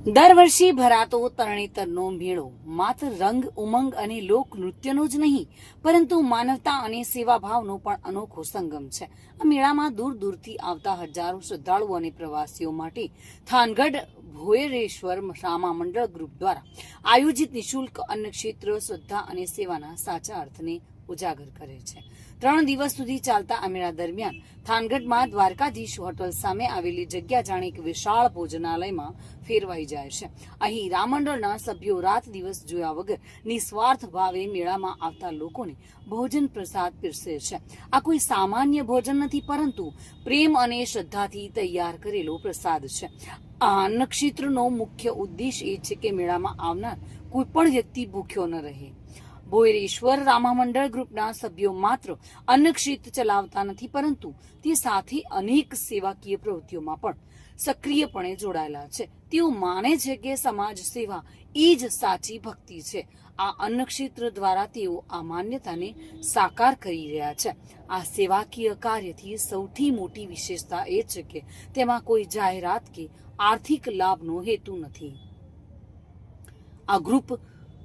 દર વર્ષે ભરાતો તરણેતરનો મેળો. માત્ર રંગ, ઉમંગ અને લોક નૃત્યનો જ નહીં, પરંતુ માનવતા અને સેવાભાવનો પણ અનોખો સંગમ છે. આ મેળામાં દૂર દૂરથી આવતા હજારો શ્રદ્ધાળુઓ અને પ્રવાસીઓ માટે થાનગઢ ભોયરેશ્વર રામા મંડળ ગ્રુપ દ્વારા આયોજિત નિઃશુલ્ક અન્ન ક્ષેત્ર શ્રદ્ધા અને સેવાના સાચા અર્થને ઉજાગર કરે છે. ત્રણ દિવસ સુધી ચાલતા આ મેળા દરમિયાન થાનગઢમાં દ્વારકાધીશ હોટલ સામે આવેલી જગ્યા જાણે એક વિશાળ ભોજનાલયમાં ફેરવાઈ જાય છે. અહીં રામંડળના સભ્યો રાત દિવસ જોયા વગર નિસ્વાર્થ ભાવે મેળામાં આવતા લોકોને ભોજન પ્રસાદ પીરસે છે. આ કોઈ સામાન્ય ભોજન નથી, પરંતુ પ્રેમ અને શ્રદ્ધાથી તૈયાર કરેલો પ્રસાદ છે. આ અન્નક્ષેત્રનો મુખ્ય ઉદ્દેશ એ છે કે મેળામાં આવનાર કોઈ પણ વ્યક્તિ ભૂખ્યો ન રહે. ભોયરેશ્વર રામા મંડળ ગ્રુપના સભ્યો માત્ર અન્નક્ષેત્ર ચલાવતા નથી, પરંતુ તે સાથે અનેક સેવાકીય પ્રવૃત્તિઓમાં પણ સક્રિયપણે જોડાયેલા છે. તેઓ માને છે કે સમાજ સેવા એ જ સાચી ભક્તિ છે. આ અન્નક્ષેત્ર દ્વારા તેઓ આ માન્યતાને સાકાર કરી રહ્યા છે. આ સેવાકીય કાર્યથી સૌથી મોટી વિશેષતા એ છે કે તેમાં કોઈ જાહેરાત કે આર્થિક લાભનો હેતુ નથી. આ ગ્રુપ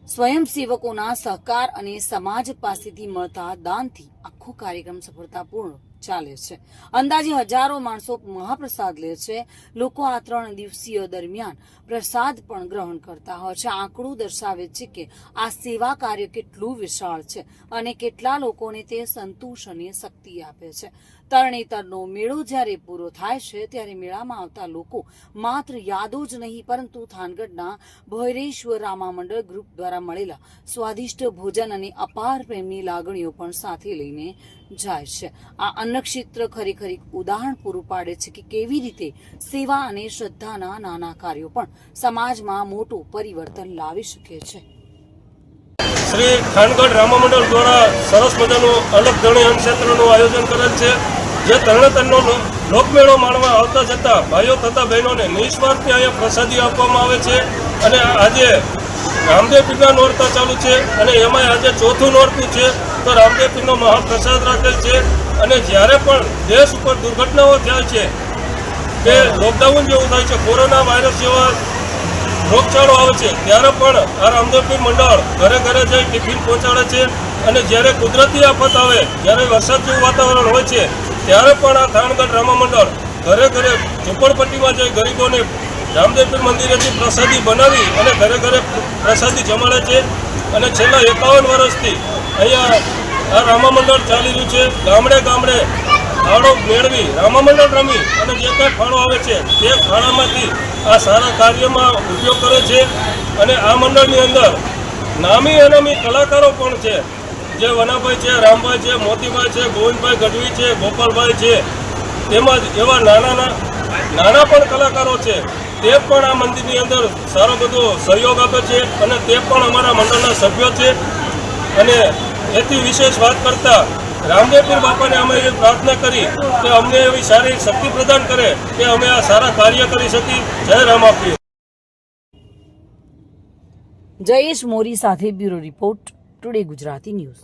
સ્વયંસેવકોના સહકાર અને સમાજ પાસેથી મળતા દાનથી આખો કાર્યક્રમ સફળતાપૂર્ણ ચાલે છે. અંદાજે હજારો માણસો મહાપ્રસાદ લે છે. લોકો આ ત્રણ દિવસીય દરમિયાન પ્રસાદ પણ ગ્રહણ કરતા હોય છે. આંકડું દર્શાવે છે કે આ સેવા કાર્ય કેટલું વિશાળ છે અને કેટલા લોકોને તે સંતોષ અને શક્તિ આપે છે. તરણેતરનો મેળો જ્યારે પૂરો થાય છે ત્યારે મેળામાં આવતા લોકો માત્ર યાદો જ નહીં, પરંતુ થાનગઢના ભૈરેશ્વર રામા મંડળ ગ્રુપ દ્વારા મળેલા સ્વાદિષ્ટ ભોજન અને અપાર પ્રેમની લાગણીઓ પણ સાથે લઈને જાય છે. આ અન્નક્ષેત્ર ખરેખર ઉદાહરણ પૂરું પાડે છે કે કેવી રીતે સેવા અને શ્રદ્ધાના નાના કાર્યો પણ સમાજમાં મોટું પરિવર્તન લાવી શકે છે. શ્રી ખાનગઢ રામા મંડળ દ્વારા સરસ મજાનું અલગ ધણી અન્નક્ષેત્રનું આયોજન કરેલ છે. જે તરણેતરનો લોકમેળો માણવા આવતા જતા ભાઈઓ તથા બહેનોને નિસ્વાર્થથી અહીંયા પ્રસાદી આપવામાં આવે છે અને આજે રામદેવ પીરના નોરતા ચાલુ છે અને એમાં આજે ચોથું નોરતું છે. તો રામદેવ પીરનો મહાપ્રસાદ રાખેલ છે. અને જ્યારે પણ દેશ ઉપર દુર્ઘટનાઓ થાય છે, કે લોકડાઉન જેવું થાય છે, કોરોના વાયરસ જેવા રોગચાળો આવે છે, ત્યારે પણ આ રામદેવપીર મંડળ ઘરે ઘરે જઈ ટિફિન પહોંચાડે છે. અને જ્યારે કુદરતી આફત આવે, જ્યારે વરસાદ જેવું વાતાવરણ હોય છે, ત્યારે પણ આ થાણગઢ રામા મંડળ ઘરે ઘરે ઝુંપડપટ્ટીમાં જઈ ગરીબોને રામદેવપીર મંદિરેથી પ્રસાદી બનાવી અને ઘરે ઘરે પ્રસાદી જમાડે છે. અને છેલ્લા એકાવન વર્ષથી અહીંયા આ રામા મંડળ ચાલી રહ્યું છે. ગામડે ગામડે ફાળો મેળવી રામા મંડળ રમી અને જે કાંઈ ફાળો આવે છે તે ફાળામાંથી આ સારા કાર્યમાં ઉપયોગ કરે છે. અને આ મંડળની અંદર નામી અનામી કલાકારો પણ છે. જે વનાભાઈ છે, રામભાઈ છે, મોતીભાઈ છે, ગોવિંદભાઈ ગઢવી છે, ગોપાલભાઈ છે. તેમજ એવા નાના નાના પણ કલાકારો છે. તે પણ આ મંદિરની અંદર સારો બધો સહયોગ આપે છે અને તે પણ અમારા મંડળના સભ્યો છે. અને એથી વિશેષ વાત કરતા રામદેવપીર બાપાને અમે એ પ્રાર્થના કરી કે અમને એવી સારી શક્તિ પ્રદાન કરે કે અમે આ સારા કાર્ય કરી શકી. જય રામ આપીએ જયેશ મોરી સાથે bureau report, today Gujarati news.